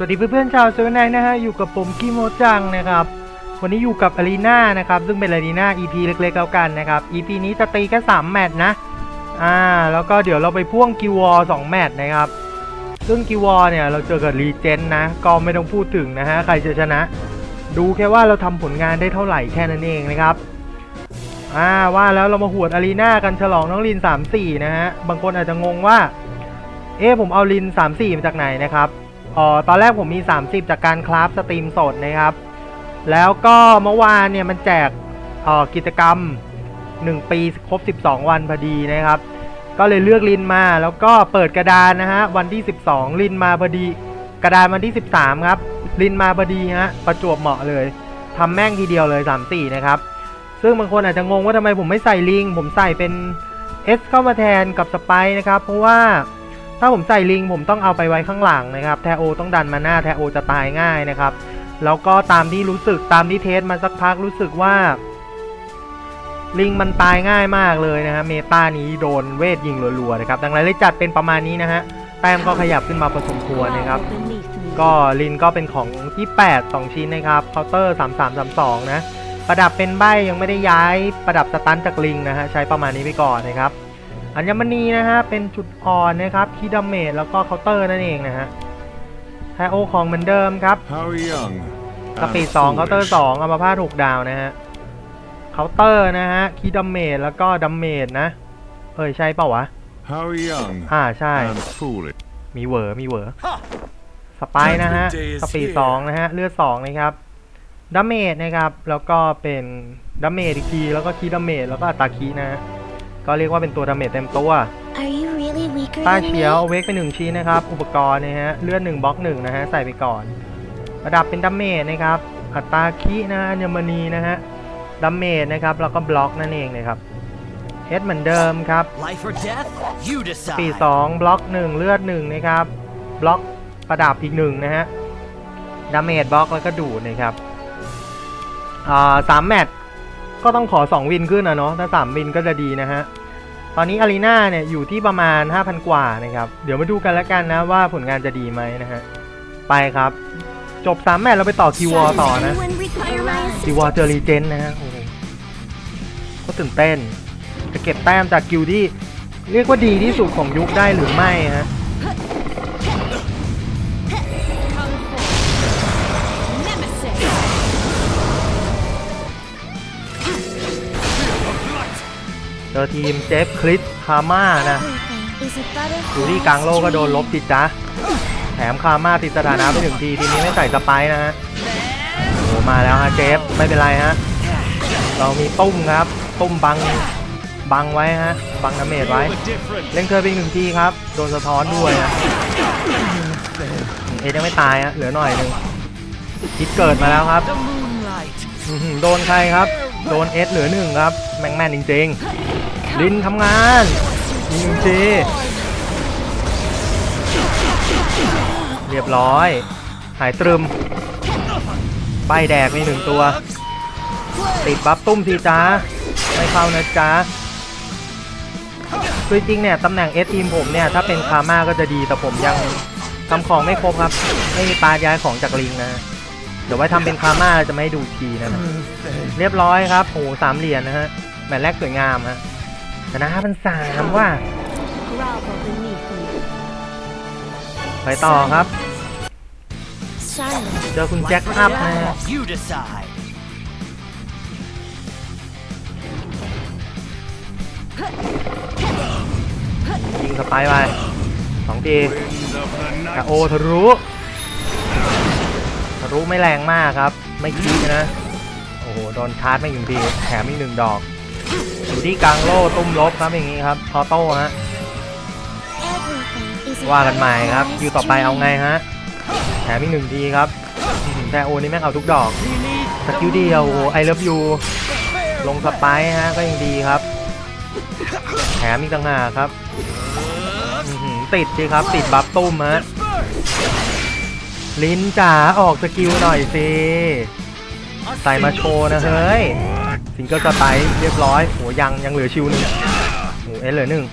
สวัสดีเพื่อนๆชาวเซเว่นไนนะฮะอยู่กับผมกิโมจังนะครับ วันนี้อยู่กับอารีนานะครับ ซึ่งเป็นอารีนา EP เล็กๆแล้วกันนะครับ EP นี้จะตีแค่3แมตช์นะอ่าแล้วก็เดี๋ยวเราไปพ่วงกิวอสองแมตช์นะครับ ซึ่งกิวอเนี่ยเราเจอกับรีเจนนะ ก็ไม่ต้องพูดถึงนะฮะใครจะชนะ ดูแค่ว่าเราทำผลงานได้เท่าไหร่แค่นั้นเองนะครับอ่าว่าแล้วเรามาหวดอารีนากันฉลองน้องลิน 3-4 นะฮะบางคนอาจจะงงว่า เอ๊ะผมเอาลิน 3-4 มาจากไหนนะครับ อ๋อตอนแรกผมมี 30 จากการคราฟสตรีมสดนะครับ แล้วก็เมื่อวานเนี่ยมันแจกออกิจกรรม 1 ปีครบ 12 วันพอดีนะครับ ก็เลยเลือกลินมาแล้วก็เปิดกระดานนะฮะวันที่ 12 ลินมาพอดี กระดานวันที่ 13 ครับลินมาพอดีฮะประจวบเหมาะเลยทำแม่งทีเดียวเลย 3-4 นะครับ ซึ่งบางคนอาจจะงงว่าทำไมผมไม่ใส่ลิง ผมใส่เป็น S เข้ามาแทนกับสไปนะครับ เพราะว่า ถ้าผมใส่ลิงผมต้องเอาไปไว้ข้างหลังนะครับแทโอต้องดันมาหน้าแทโอจะตายง่ายนะครับ แล้วก็ตามที่รู้สึกตามที่เทสมาสักพักรู้สึกว่า ลิงมันตายง่ายมากเลยนะฮะเมตานี้โดนเวทยิงรัวๆนะครับดังนั้นเลยจัดเป็นประมาณนี้นะฮะแต้มก็ขยับขึ้นมาพอสมควรนะครับ ก็ลินก็เป็นของที่ 8 2 ชิ้นนะครับเคาน์เตอร์3332นะประดับเป็นใบยังไม่ได้ย้ายประดับสตันจากลิงนะฮะใช้ประมาณนี้ไปก่อนนะครับ อัญมณีนะฮะเป็นจุดอ่อนนะครับคีดาเมจแล้วก็เคาน์เตอร์นั่นเองนะฮะแทโอของเหมือนเดิมครับ How young? สปีด2เคาน์เตอร์2อัมพาต6ดาวนะฮะเคาน์เตอร์นะฮะคีดาเมจแล้วก็ดัมเมจนะเอ้ยใช่เปล่าวะ How young? อ่าใช่ And foolish. มีเหวอมีเหวอสไปร์นะฮะสปีดสองนะฮะเลือดสองนะครับดัมเมจนะครับแล้วก็เป็นดัมเมจอีกทีแล้วก็คีดัมเมจแล้วก็อัตราคีนะฮะ ก็เรียกว่าเป็นตัวดัมเมจเต็มตัว Are you really weaker ป้า than เฉียว me? เวกไปหนึ่งชิ้นนะครับ อุปกรณ์นะฮะ เลือดหนึ่งบล็อกหนึ่งนะฮะ ใส่ไปก่อน ระดับเป็นดัมเมจนะครับ อัตราคีนะฮะเยอรมนีนะฮะดัมเมจนะครับ แล้วก็บล็อกนั่นเองนะครับเฮดเหมือนเดิมครับ Life or death? You ปี decide. สองบล็อกหนึ่งเลือดหนึ่งนะครับ บล็อกประดับอีกหนึ่งนะฮะ ดาเมจบล็อกแล้วก็ดูดนะครับอ่าสามแมตช์ ก็ต้องขอ 2 วินขึ้นนะเนาะถ้า 3 วินก็จะดีนะฮะ ตอนนี้อารีนาเนี่ยอยู่ที่ประมาณ 5,000 กว่านะครับ เดี๋ยวมาดูกันแล้วกันนะว่าผลงานจะดีไหมนะฮะ ไปครับ จบ 3 แมตช์เราไปต่อคิววอ Does ต่อนะ anyone require my คิววอ assistance? เจอรีเจนนะฮะโอ้โหก็ตื่นเต้น จะเก็บแต้มจากกิลที่เรียกว่าดีที่สุดของยุคได้หรือไม่ฮะ อทีมเจฟคลิสคาม่านะ Everything is a butterfly อยู่ที่กลางโลกก็โดนลบติดจ้ะแถมคาม่าติดสถานะไปถึงทีทีนี้ไม่ใส่สไปร์นะฮะโอ้มาแล้วฮะเจฟไม่เป็นไรฮะเรามีตุ้มครับตุ้มบังบังไว้ฮะบังดาเมจไว้เล่นเธอไปอีกหนึ่งทีครับโดนสะท้อนด้วยฮะเอยังไม่ตายฮะเหลือหน่อยหนึงคิดเกิดมาแล้วครับโดนใครครับ โดนเอสเหลือหนึ่งครับ แม่งแม่นจริงๆ ลินทำงานยิงจีเรียบร้อย หายตรึมใบแดกมีหนึ่งตัว ติดบัฟตุ้มทีจ้าไม่เข้านะจ๊ะคือจริงเนี่ยตำแหน่งเอสทีมผมเนี่ย ถ้าเป็นคาม่าก็จะดีแต่ผมยังทำของไม่ครบครับ ไม่มีปลาย้ายของจากลิงนะ เดี๋ยวไว้ทำเป็นคาม่าจะไม่ดูทีนะ เรียบร้อยครับโหสามเหรียญนะฮะแมตช์แรกสวยงามฮะ ชนะเป็นสามว่า grovel beneath me. ไปต่อครับ Silence เจอคุณแจ็คอัพนะฮะ You decide. ยิงสไปร์ไปสองที Wind of the กะ night. โอทะลุทะลุไม่แรงมากครับ ไม่คิดนะ โอ้โห โดนชาร์จไม่หนึ่งทีแถมอีกหนึ่งดอก อยู่ที่กลางโล่ตุ้มลบครับอย่างงี้ครับออโต้ฮะว่ากันใหม่ครับ butterfly's คิวต่อไปเอาไงฮะแถมอีกหนึ่งทีครับแต่โอนี่แม่งเอาทุกดอกสกิลเดียวไอเลิฟยูลงสไปร์ฮะก็ยังดีครับแถมอีกต่างหากครับติดสิครับ ติดบัฟตุ้มฮะลิ้นจ๋าออกสกิลหน่อยสิใส่มาโชว์นะเฮ้ย สิงเกิลสไตล์เรียบร้อยโหยังยังเหลือชิวหนึ่งโหเอสเหลือหนึ่ง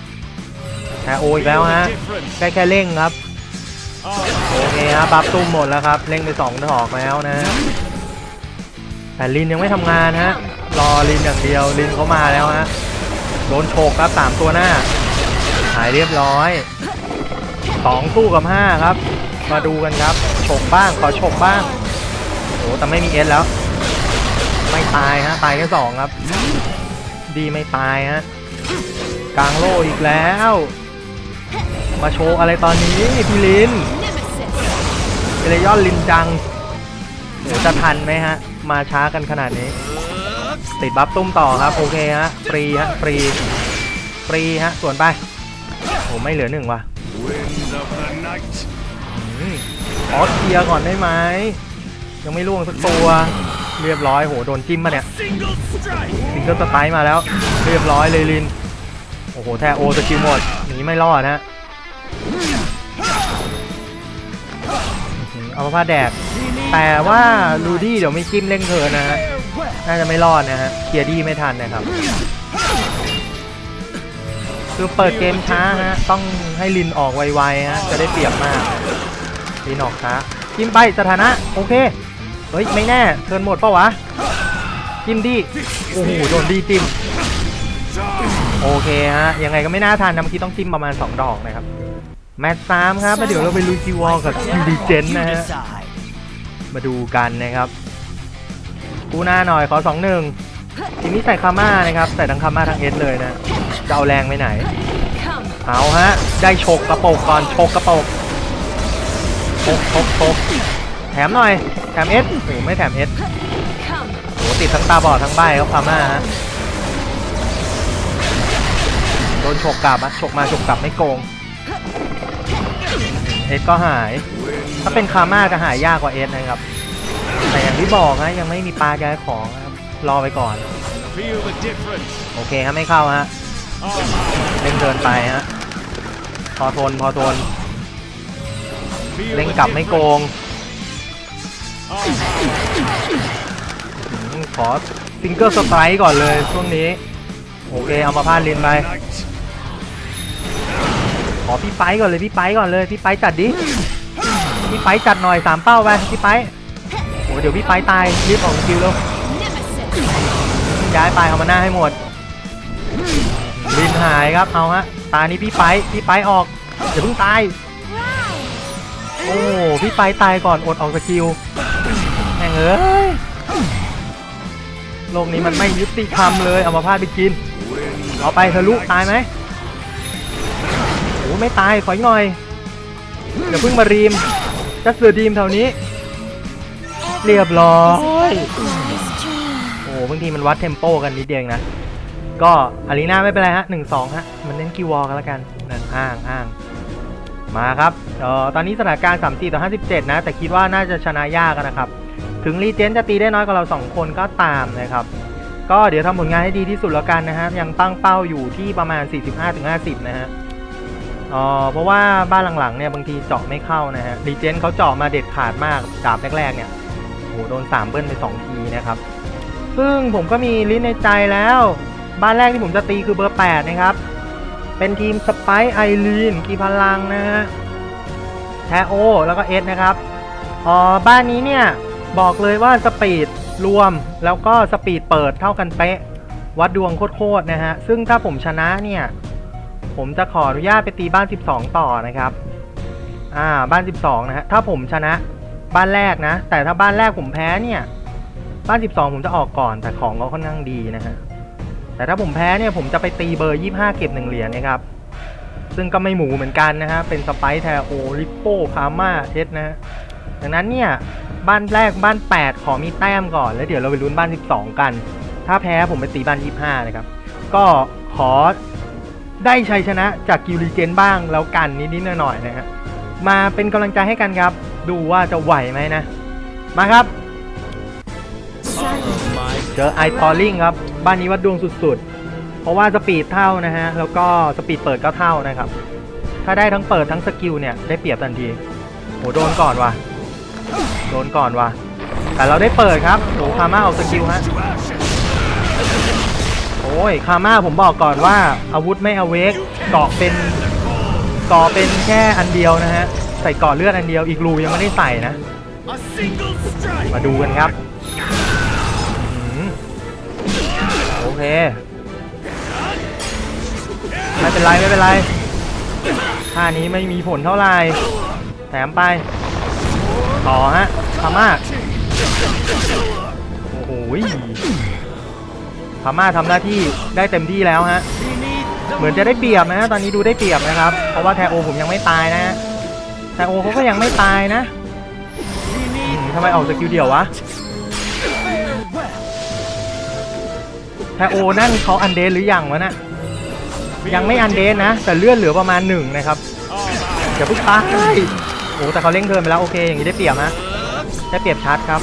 แทโออีกแล้วฮะแค่แค่เร่งครับโอเคครับบัฟตุ้มหมดแล้วครับเล่งไปสองดอกแล้วนะแต่ลินยังไม่ทำงานฮะรอลินอย่างเดียวลินเขามาแล้วฮะโดนโฉกครับสามตัวหน้า หายเรียบร้อยสองสู้กับห้าครับ มาดูกันครับฉกบ้างขอฉกบ้างโอ้แต่ไม่มีเอสแล้ว ไม่ตายฮะตายแค่สองครับ ดีไม่ตายฮะกลางโลอีกแล้ว มาโชว์อะไรตอนนี้พี่ลินเอเลยอนลินจังโหจะทันไหมฮะ มาช้ากันขนาดนี้ ติดบัฟตุ้มต่อครับ โอเคฮะฟรีฮะฟรีฟรีฮะ ส่วนไปโหไม่เหลือหนึ่งว่ะ Wind of the night. อืมขอเคลียร์ก่อนได้ไหมยังไม่ล่วงสักตัว เรียบร้อยโหโดนจิ้มมาเนี่ย Single strike. ซิงเกิลสไตล์มาแล้ว เรียบร้อยเลยลินโอ้โหแทโอสกิลหมดหนีไม่รอดฮะอื้อหือเอามาพาดแดกแต่ว่าลูดี้เดี๋ยวไม่จิ้มเร่งเธอนะฮะน่าจะไม่รอดนะฮะเคลียร์ดี้ไม่ทันนะครับ คือเปิดเกมช้าฮะต้องให้ลินออกไวๆฮะจะได้เปรียบมากลินออกช้าจิ้มไปสถานะโอเค เฮ้ย ไม่แน่เทิร์นหมดปะวะ จิ้มดีโอ้โหโดนดีจิ้ม โอเคฮะ ยังไงก็ไม่น่าทันนะเมื่อกี้ต้องจิ้มประมาณ 2 ดอกนะครับ แมตช์สามครับแล้วเดี๋ยวเราไปลุยจีวอลกับคิวดีเจนนะฮะ มาดูกันนะครับกูหน้าหน่อยขอสองหนึ่งทีนี้ใส่คาม่านะครับ ใส่ทั้งคาม่าทั้งเอสเลยนะ จะเอาแรงไปไหน เอาฮะ ได้โชกกระโปกก่อนโชกกระโปกโชกโชกโชก ถมหน่อย แถมเอสโอ้ไม่แถมเอสโอ้ติดทั้งตาบอดทั้งใบครับคาม่าฮะโดนฉกกลับอะฉกมาฉกกลับไม่โกง เอสก็หาย ถ้าเป็นคาม่าจะหายยากกว่าเอสนะครับ แต่อย่างที่บอกนะยังไม่มีปลาย้ายของครับรอไปก่อน โอเคครับไม่เข้าฮะเล่นเดินไปฮะพอทนพอทนเล่นกลับไม่โกง อืมขอซิงเกิลสไตร์ก่อนเลยช่วงนี้ โอเค เอามาพาดลินไป ขอพี่ไปก่อนเลยพี่ไปก่อนเลยพี่ไปจัดดิ พี่ไปจัดหน่อยสามเป้าไปพี่ไปโอ้เดี๋ยวพี่ไปตายรีบออกสกิลแล้วย้ายไปเอามาหน้าให้หมดลินหายครับเอาฮะตานี้พี่ไปพี่ไปออกอย่าเพิ่งตายโอ้พี่ไปตายก่อนอดออกสกิล เอ้ยโลกนี้มันไม่ยุติธรรมเลยเอามาพาดไปกิน เอาไปทะลุตายไหมโอ้ไม่ตายขออีกหน่อยเดี๋ยวเพิ่งมารีมจะเสือดีมแถวนี้ เรียบร้อยโอ้บางทีมันวัดเทมโปกันนิดเดียวเองนะก็อารีนาไม่เป็นไรฮะหนึ่งสองฮะ มันเน้นคิวอลกันแล้วกันนั่นอ้างอ้างมาครับเอ่อตอนนี้สถานการณ์3 4ต่อ57นะ แต่คิดว่าน่าจะชนะยากนะครับ ถึงรีเจนจะตีได้น้อยกว่าเรา 2 คนก็ตามนะครับ ก็เดี๋ยวทำผลงานให้ดีที่สุดแล้วกันนะฮะ ยังตั้งเป้าอยู่ที่ประมาณ 45-50 นะฮะเอ่อเพราะว่าบ้านหลังๆเนี่ยบางทีเจาะไม่เข้านะฮะรีเจนเขาเจาะมาเด็ดขาดมากดาบแรกๆเนี่ยโอ้โหโดน 3 เบิ้ลไป 2 ทีนะครับซึ่งผมก็มีลิ้นในใจแล้ว บ้านแรกที่ผมจะตีคือเบอร์ 8 นะครับ เป็นทีมสไปไอรีนกีพลังนะฮะแทโอ แล้วก็เอสนะครับอ๋อบ้านนี้เนี่ย บอกเลยว่าสปีดรวมแล้วก็สปีดเปิดเท่ากันเป๊ะ วัดดวงโคตรๆนะฮะ ซึ่งถ้าผมชนะเนี่ย ผมจะขออนุญาตไปตีบ้าน 12 ต่อนะครับ อ่าบ้าน 12 นะฮะ ถ้าผมชนะบ้านแรกนะ แต่ถ้าบ้านแรกผมแพ้เนี่ย บ้าน 12 ผมจะออกก่อน แต่ของก็ค่อนข้างดีนะฮะ แต่ถ้าผมแพ้เนี่ยผมจะไปตีเบอร์ 25 เก็บ1เหรียญนะครับ ซึ่งก็ไม่หมูเหมือนกันนะฮะ เป็นสไปซ์แทโอลิปโป้คาม่าเอสนะฮะดังนั้นเนี่ย บ้านแรกบ้าน 8 ขอมีแต้มก่อน แล้วเดี๋ยวเราไปลุ้นบ้าน 12 กัน ถ้าแพ้ผมไปตีบ้าน 25 นะครับ ก็ขอได้ชัยชนะจากกิวรีเจนบ้างแล้วกันนิดๆหน่อยๆนะฮะมาเป็นกำลังใจให้กันครับ ดูว่าจะไหวไหมนะ มาครับ เจอไอพอลิงครับ บ้านนี้วัดดวงสุดๆ เพราะว่าสปีดเท่านะฮะ แล้วก็สปีดเปิดก็เท่านะครับ ถ้าได้ทั้งเปิดทั้งสกิลเนี่ย ได้เปรียบทันทีโหโดนก่อนว่ะ โดนก่อนว่ะ แต่เราได้เปิดครับโหคาม่าเอาสกิลฮะ โอ้ยคาม่าผมบอกก่อนว่าอาวุธไม่อเวกเกาะเป็นเกาะเป็นแค่อันเดียวนะฮะ ใส่เกอดเลือดอันเดียวอีกรูยังไม่ได้ใส่นะ มาดูกันครับอโอเคไม่เป็นไรไม่เป็นไรท่านี้ไม่มีผลเท่าไหร่แถมไป ต่อฮะพาม่าโอ้โหพาม่าทำหน้าที่ได้เต็มที่แล้วฮะเหมือนจะได้เปรียบนะ ตอนนี้ดูได้เปรียบนะครับ เพราะว่าแทโอผมยังไม่ตายนะแทโอเขาก็ยังไม่ตายนะทำไมออกสกิลเดียววะแทโอนั่นเขาอันเดนหรือยังวะน่ะยังไม่อันเดนนะ แต่เลื่อนเหลือประมาณหนึ่งนะครับ our อย่าเพิ่งตาย โอ้แต่เขาเร่งเทินไปแล้วโอเคอย่างนี้ได้เปรียบนะได้เปรียบชัดครับ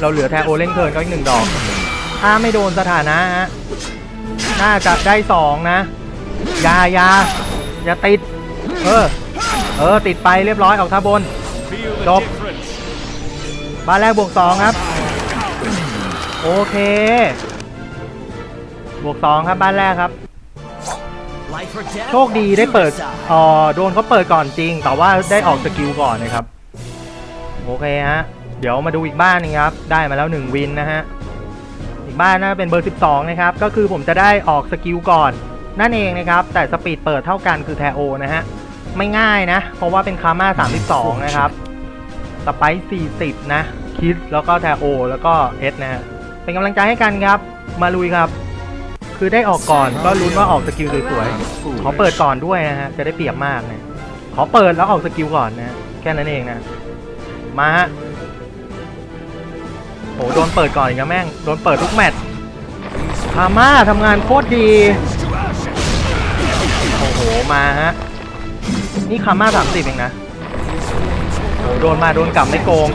เราเหลือแทโอเร่งเทินก็อีกหนึ่งดอก ถ้าไม่โดนสถานะฮะน่าจะได้สองนะยายาอย่าติด เออ เออ ติดไปเรียบร้อยออกท่าบน feel the Stop. difference. บ้านแรกบวกสองครับ โอเค บวกสองครับบ้านแรกครับ โชคดีได้เปิดอ๋อโดนเขาเปิดก่อนจริง แต่ว่าได้ออกสกิลก่อนนะครับ โอเคฮะ เดี๋ยวมาดูอีกบ้านนึงครับ ได้มาแล้ว 1 วินนะฮะ อีกบ้านน่าเป็นเบอร์ 12 นะครับ ก็คือผมจะได้ออกสกิลก่อน นั่นเองนะครับ แต่สปีดเปิดเท่ากันคือแทโอนะฮะ ไม่ง่ายนะ เพราะว่าเป็นคาม่า32 นะครับสไปซ์40 นะ คิดแล้วก็แทโอ แล้วก็เอสนะฮะ เป็นกำลังใจให้กันครับ มาลุยครับ คือได้ออกก่อนก็ลุ้นว่าออกสกิลสวยๆขอเปิดก่อนด้วยนะฮะจะได้เปรียบมากนะขอเปิดแล้วออกสกิลก่อนนะฮะแค่นั้นเองนะมาฮะโหโดนเปิดก่อนอีกนะแม่งโดนเปิดทุกแมตช์พาม่าทำงานโคตรดีโอ้โหมาฮะนี่คาม่าสามสิบเองนะโอ้โหโดนมาโดนกลับไม่โกง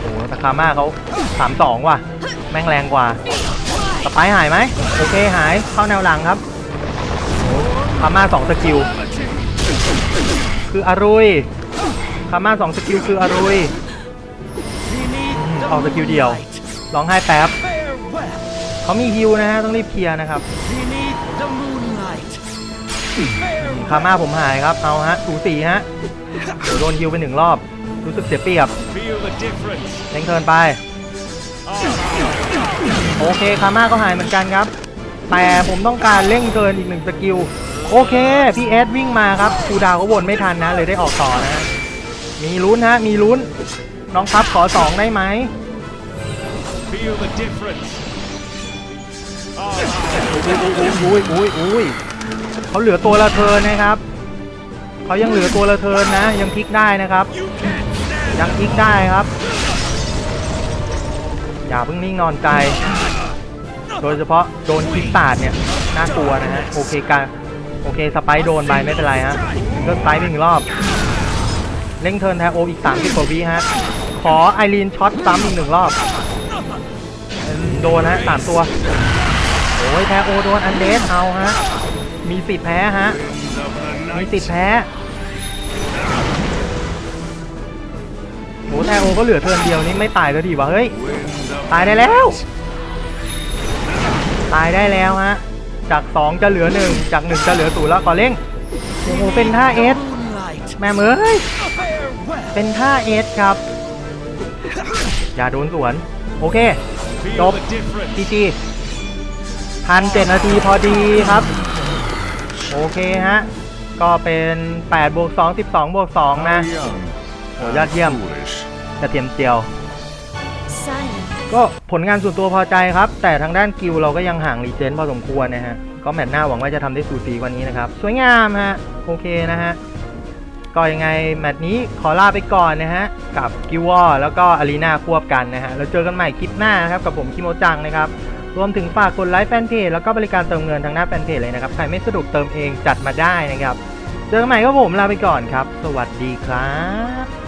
โอ้โหแต่คาม่าเขาสามสองว่ะ แม่งแรงกว่า สไปหายไหมโอเคหายเข้าแนวหลังครับคาม่าสองสกิล คืออารุยคาม่าสองสกิลคืออารุยออกสกิลเดียวร้องไห้แป๊บเขามีฮิวนะฮะต้องรีบเคลียร์นะครับคาม่าผมหายครับเอาฮะสูสีฮะโดนฮิวไปหนึ่งรอบ รู้สึกเสียเปรียบเล่งเทินไป โอเคคาม่าก็หายเหมือนกันครับ แต่ผมต้องการเร่งเกินอีกหนึ่งสกิล โอเค พี่เอสวิ่งมาครับครูดาวก็วนไม่ทันนะ เลยได้ออกต่อนะฮะมีลุ้นฮะ มีลุ้น น้องพับขอสองได้ไหม Feel the difference. Our อุ้ยอุ้ยอุ้ยเขาเหลือตัวละเทิร์นนะครับเขายังเหลือตัวละเทิร์นนะ ยังพลิกได้นะครับ ยังพลิกได้ครับ อย่าเพิ่งนิ่งนอนใจ โดยเฉพาะโดนคิกตาดเนี่ยน่ากลัวนะฮะโอเคการโอเคสไปร์โดนไปไม่เป็นไรฮะก็สไปร์ไปหนึ่งรอบเร่งเทิร์นแทโออีก30กว่าวิฮะขอไอรีนช็อตซ้ำอีกหนึ่งรอบ โดนฮะสามตัวโอ้ยแทโอโดนอันเดสเอาฮะมีสิทธิ์แพ้ฮะมีสิทธิ์แพ้ โอ้แทโอก็เหลือเทินเดียวนี่ไม่ตายแล้วดีวะเฮ้ยตายได้แล้ว ตายได้แล้วฮะจาก 2 จะเหลือ 1 จาก 1 จะเหลือศูนย์แล้วขอเร่งโอ้โหเป็นท่าเอสแม่เอ้ยเป็นท่าเอสครับ อย่าโดนสวน โอเค Feel Stop. the difference. จีจีทันเจ็ดนาทีพอดีครับ โอเคฮะ ก็เป็น8บวก2 12บวก2นะ โอ้ยอดเยี่ยมกระเทียมเจียว Silence. ก็ผลงานส่วนตัวพอใจครับ แต่ทางด้านกิลเราก็ยังห่างรีเจนพอสมควรนะฮะ ก็แมตช์หน้าหวังว่าจะทำได้สูสีกว่านี้นะครับ สวยงามฮะ โอเคนะฮะ ก็ยังไงแมตช์นี้ขอลาไปก่อนนะฮะ กับกิวอแล้วก็อารีนาควบกันนะฮะ แล้วเจอกันใหม่คลิปหน้านะครับ กับผมคิโมจังนะครับรวมถึงฝากกดไลค์แฟนเพจแล้วก็บริการเติมเงินทางหน้าแฟนเพจเลยนะครับ ใครไม่สะดวกเติมเองจัดมาได้นะครับ เจอกันใหม่ครับผมลาไปก่อนครับ สวัสดีครับ